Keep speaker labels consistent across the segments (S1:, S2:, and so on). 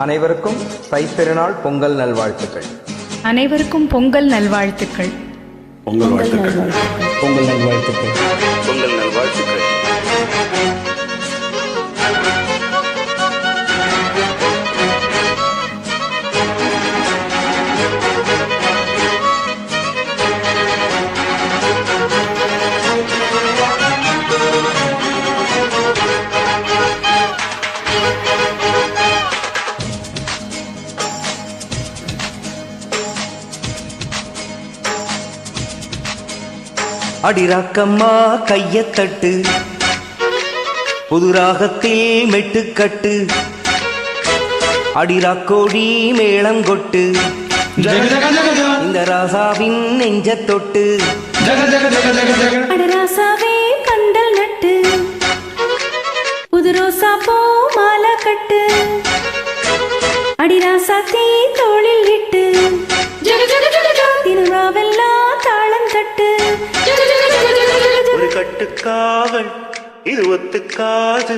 S1: அனைவருக்கும் தைப்பெருநாள் பொங்கல் நல்வாழ்த்துக்கள்.
S2: அனைவருக்கும் பொங்கல் நல்வாழ்த்துக்கள்.
S3: பொங்கல் வாழ்த்துக்கள்
S1: பொங்கல் நல்வாழ்த்துக்கள்.
S3: பொங்கல் நல்வாழ்த்துக்கள்.
S4: அடிராக்கம்மா கையத்தட்டு. புதுராகத்தில் மெட்டுக்கட்டு. அடிராக்கோடி மேளங்கொட்டு. இந்த ராசாவின் நெஞ்ச தொட்டு
S3: கட்டுக்காவல் இது ஒத்துக்காது.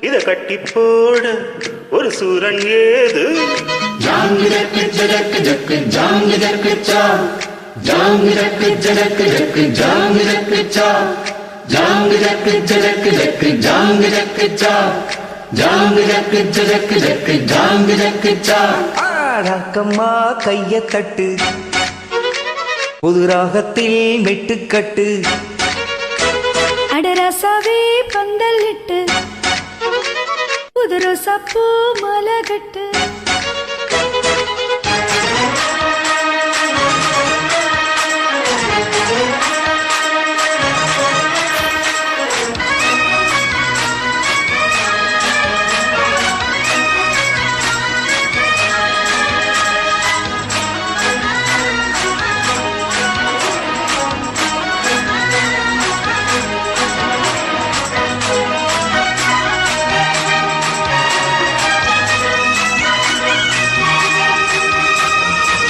S3: இத கட்டி போட ஒரு சூரன் ஏது?
S4: அடாக்கம்மா கையத்தட்டு புதுராகத்தில் மெட்டுக்கட்டு
S2: அடராசாவே பந்தல் இட்டு புது ரோசா பூ மலகட்டு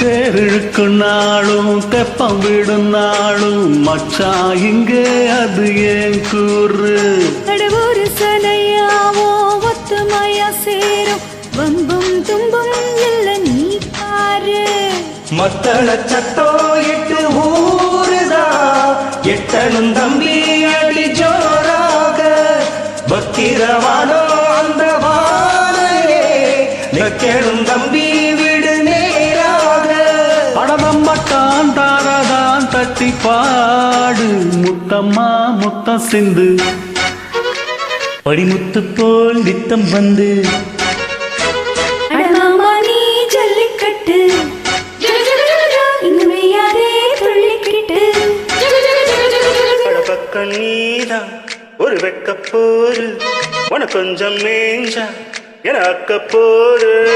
S5: தேரிழுக்கும் நாளும் தெப்பம் விடும் நாளும் மச்சான் இங்கே அது ஏன் கூறு?
S2: கடவுரு சனையாவோ ஒத்துமையா சேரும். வம்பும் தும்பும் இல்ல நீ பாரு.
S4: மத்தள சத்தோ எட்டு ஊருதா எட்டனும் தம்பி அடி ஜோராக. பத்திரவானோ அந்த வானையே கேளும் தம்பி
S5: பாடு முத்தம்மா முத்தம் சிந்து. படிமுத்து போல் நித்தம் வந்து.
S3: நீதான் ஒரு வெக்க போரு. உன கொஞ்சம் மேஞ்சா என அக்க போரு.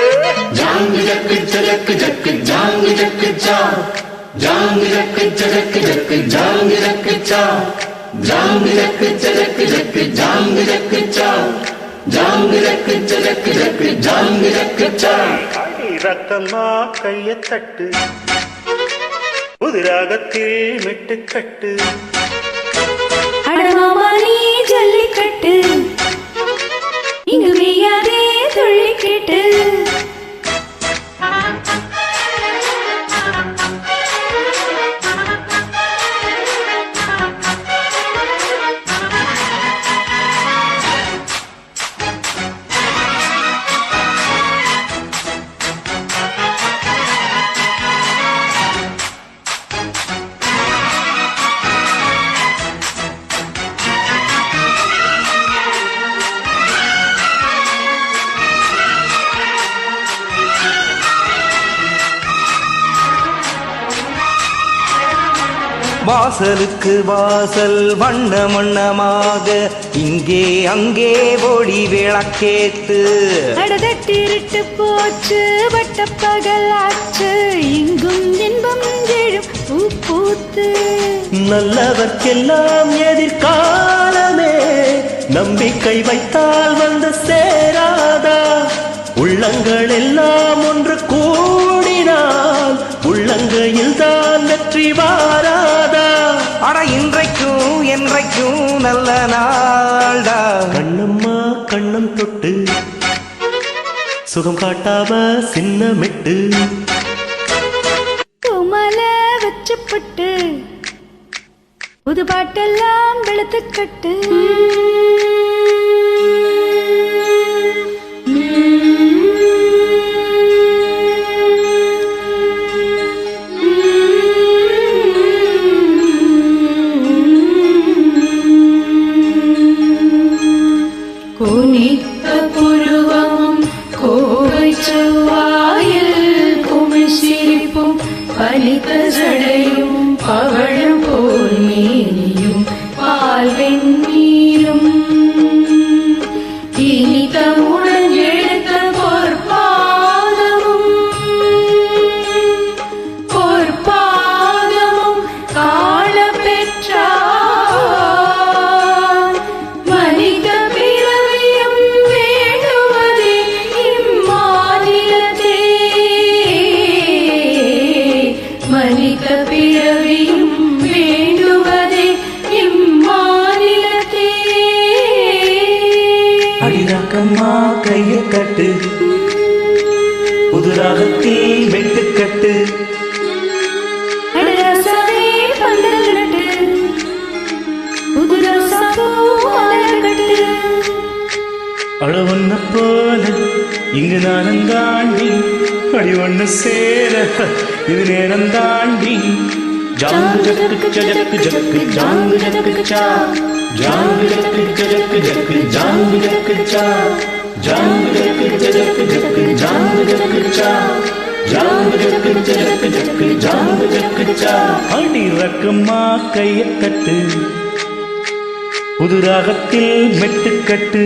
S3: அடி ரக்கமா கைய தட்டு. புதிராகத்தில் மெட்டுக்கட்டு.
S2: அடமாமா நீ ஜல்லிக்கட்டு.
S4: வாசலுக்கு வாசல் வண்ண வண்ணமாக இங்கே அங்கே ஒளி விளக்கேத்து.
S2: அடதட்டிருட்டு போச்சு வட்ட பகலாச்சு இங்கும் இன்பம் எழும் பூத்து
S4: நல்லவர்க்கெல்லாம் எதிர்காலமே. நம்பிக்கை வைத்தால் வந்து சேராதா? உள்ளங்கள் எல்லாம் ஒன்று கூடினால். உள்ளங்கையில் தான் வெற்றி வாராதா? அட இன்றைக்கும் என்றைக்கும் நல்ல நாள்டா. கண்ணம்மா கண்ணம் தொட்டு. சுகம் காட்டாம சின்ன மெட்டு
S2: பூமால வச்சப்பட்டு. புது பாட்டெல்லாம் வெளுத்துக்கட்டு.
S4: புது ராகத்தில் மெட்டுக்கட்டு
S2: அடரசவே பந்தல் நட்டு புதுரசப்பூ மலர் கட்டு.
S3: அட ஒன்ன போல இங்கு நானும் தாண்டி அடி ஒண்ணு சேர இது நேரம் தாண்டி. ஜாங்கு ஜக்கு ஜக்கு ஜக்கு ஜாங்கு ஜக்கு சா. ஜாங்கு ஜக்கு ஜக்கு ஜக்கு ஜாங்கு ஜக்கு சா. ஜாங்கு ஜக்கு சா ஜக்கு ஜக்கு ஜக்கு ஜாங்கு ஜக்கு சா அடி ரக்கம்மா கையக்கட்டு புது ராகத்தில் மெட்டுக்கட்டு